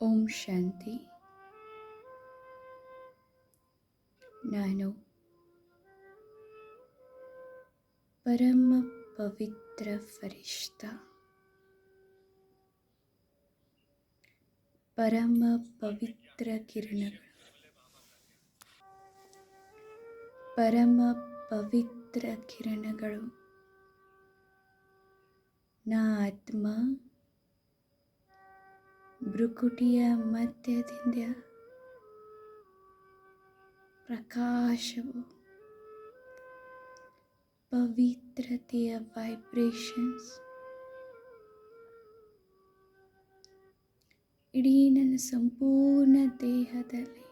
ಓಂ ಶಾಂತಿ. ನಾನು ಪರಮ ಪವಿತ್ರ ಫರಿಷ್ಠ ಪರಮ ಪವಿತ್ರ ಕಿರಣಗಳು ಪರಮ ಪವಿತ್ರ ಕಿರಣಗಳು. ನಾ ಆತ್ಮ ಭ್ರುಕುಟಿಯ ಮಧ್ಯದಿಂದ ಪ್ರಕಾಶವು ಪವಿತ್ರತೆಯ ವೈಬ್ರೇಷನ್ಸ್ ಇಡೀ ನನ್ನ ಸಂಪೂರ್ಣ ದೇಹದಲ್ಲಿ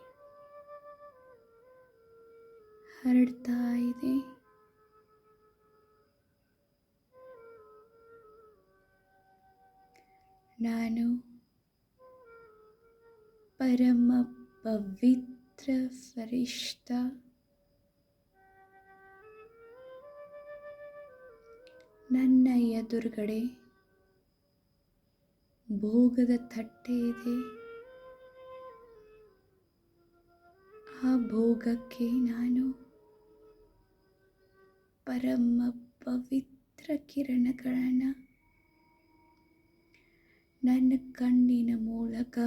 ಹರಡ್ತಾ ಇದೆ. ನಾನು ಪರಮ ಪವಿತ್ರ ಫರಿಷ್ಠ ನನ್ನ ಎದುರುಗಡೆ ಭೋಗದ ತಟ್ಟೆ ಇದೆ. ಆ ಭೋಗಕ್ಕೆ ನಾನು ಪರಮ ಪವಿತ್ರ ಕಿರಣಗಳನ್ನು ನನ್ನ ಕಣ್ಣಿನ ಮೂಲಕ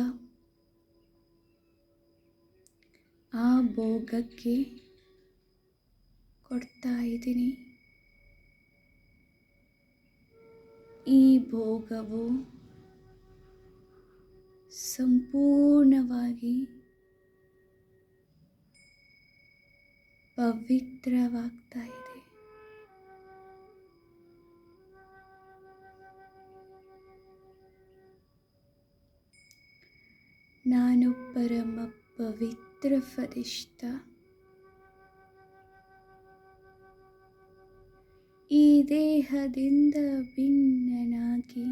ಆ ಭೋಗಕ್ಕೆ ಕೊಡ್ತಾ ಇದ್ದೀನಿ. ಈ ಭೋಗವು ಸಂಪೂರ್ಣವಾಗಿ ಪವಿತ್ರವಾಗ್ತಾ ಇದೆ. ನಾನು ಪರಮ ಪವಿತ್ರ ಫರಿಷ್ಠ ಈ ದೇಹದಿಂದ ಭಿನ್ನನಾಗಿ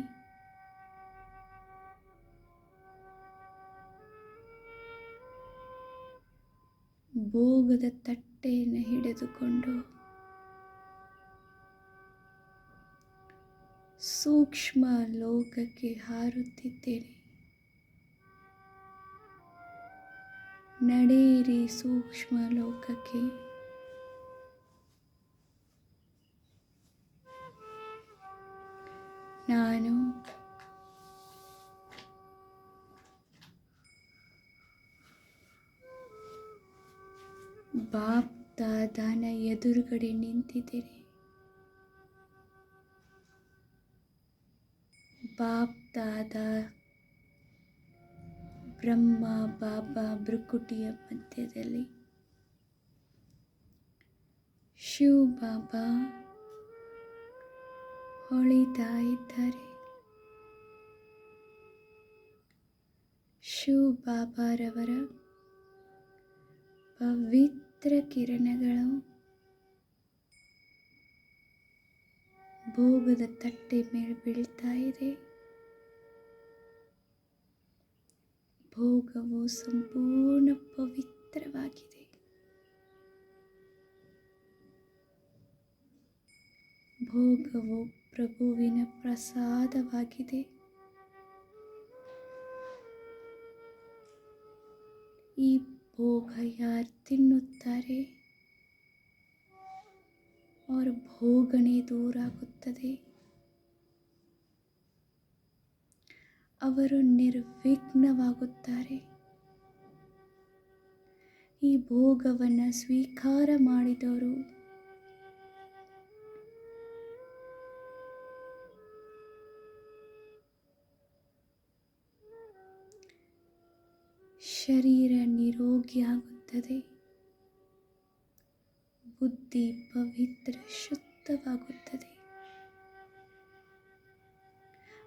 ಭೋಗದ ತಟ್ಟೆಯನ್ನು ಹಿಡಿದುಕೊಂಡು ಸೂಕ್ಷ್ಮ ಲೋಕಕ್ಕೆ ಹಾರುತ್ತಿದ್ದೇನೆ ನಡೆಯಿರಿ ಸೂಕ್ಷ್ಮ ಲೋಕಕ್ಕೆ. ನಾನು ಬಾಪ್ ದಾದಾನ ಎದುರುಗಡೆ ನಿಂತಿದ್ದೇನೆ. ಬಾಪ್ ದಾದಾ ಬ್ರಹ್ಮ, ಬಾಬಾ, ಭೃಕುಟಿಯ ಮಧ್ಯದಲ್ಲಿ. ಶಿವ ಬಾಬಾ ಹೊಳಿತಾ ಇದ್ದಾರೆ ಶಿವ ಬಾಬಾರವರ ಪವಿತ್ರ ಕಿರಣಗಳು ಭೋಗದ ತಟ್ಟೆ ಮೇಲೆ ಬೀಳ್ತಾ ಇದೆ. ಭೋಗವು ಸಂಪೂರ್ಣ ಪವಿತ್ರವಾಗಿದೆ. ಭೋಗವು ಪ್ರಭುವಿನ ಪ್ರಸಾದವಾಗಿದೆ. ಈ ಭೋಗ ಯಾರು ತಿನ್ನುತ್ತಾರೆ? ಅವರ ಭೋಗಣೆ ದೂರ ಅವರು ನಿರ್ವಿಘ್ನವಾಗುತ್ತಾರೆ. ಈ ಭೋಗವನ್ನು ಸ್ವೀಕಾರ ಮಾಡಿದವರು ಶರೀರ ನಿರೋಗಿಯಾಗುತ್ತದೆ ಬುದ್ಧಿ ಪವಿತ್ರ ಶುದ್ಧವಾಗುತ್ತದೆ.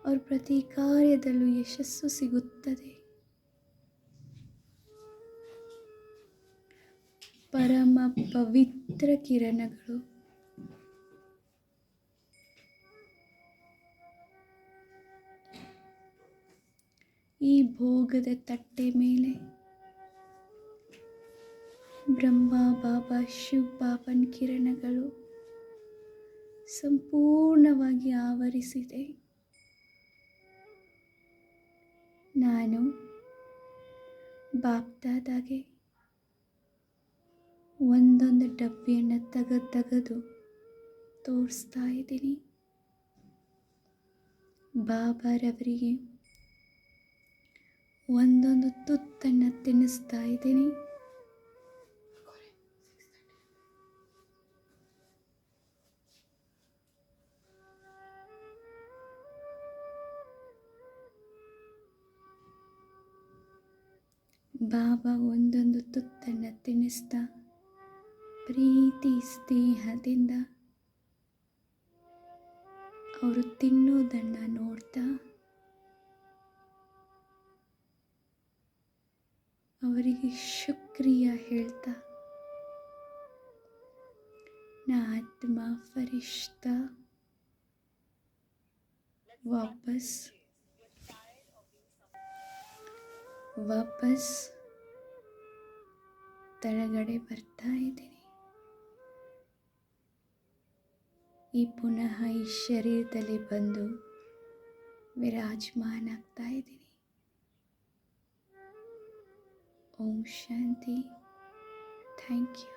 ಅವ್ರ ಪ್ರತಿ ಕಾರ್ಯದಲ್ಲೂ ಯಶಸ್ಸು ಸಿಗುತ್ತದೆ. ಪರಮ ಪವಿತ್ರ ಕಿರಣಗಳು. ಈ ಭೋಗದ ತಟ್ಟೆ ಮೇಲೆ ಬ್ರಹ್ಮ, ಬಾಬಾ, ಶಿವ ಬಾಬನ್ ಕಿರಣಗಳು ಸಂಪೂರ್ಣವಾಗಿ ಆವರಿಸಿದೆ. ನಾನು ಬಾಪ್ದಾದಾಗೆ ಒಂದೊಂದು ಡಬ್ಬಿಯನ್ನು ತೆಗೆದು ತೆಗೆದು ತೋರಿಸ್ತಾ ಇದ್ದೀನಿ. ಬಾಬಾರವರಿಗೆ ಒಂದೊಂದು ತುತ್ತನ್ನು ತಿನ್ನಿಸ್ತಾ ಇದ್ದೀನಿ. ಬಾಬಾ ಒಂದೊಂದು ತುತ್ತನ್ನು ತಿನ್ನಿಸ್ತಾ ಪ್ರೀತಿ ಸ್ನೇಹದಿಂದ ಅವರು ತಿನ್ನೋದನ್ನು ನೋಡ್ತಾ, ಅವರಿಗೆ ಶುಕ್ರಿಯ ಹೇಳ್ತಾ, ನಾ ಆತ್ಮ ವಾಪಸ್ ವಾಪಸ್ ತಳಗಡೆ ಬರ್ತಾ ಇದ್ದೀನಿ. ಈ ಪುನಃ ಈ ಶರೀರದಲ್ಲಿ ಬಂದು ವಿರಾಜಮಾನ ಆಗ್ತಾ ಇದ್ದೀನಿ. ಓಂ ಶಾಂತಿ. Thank you.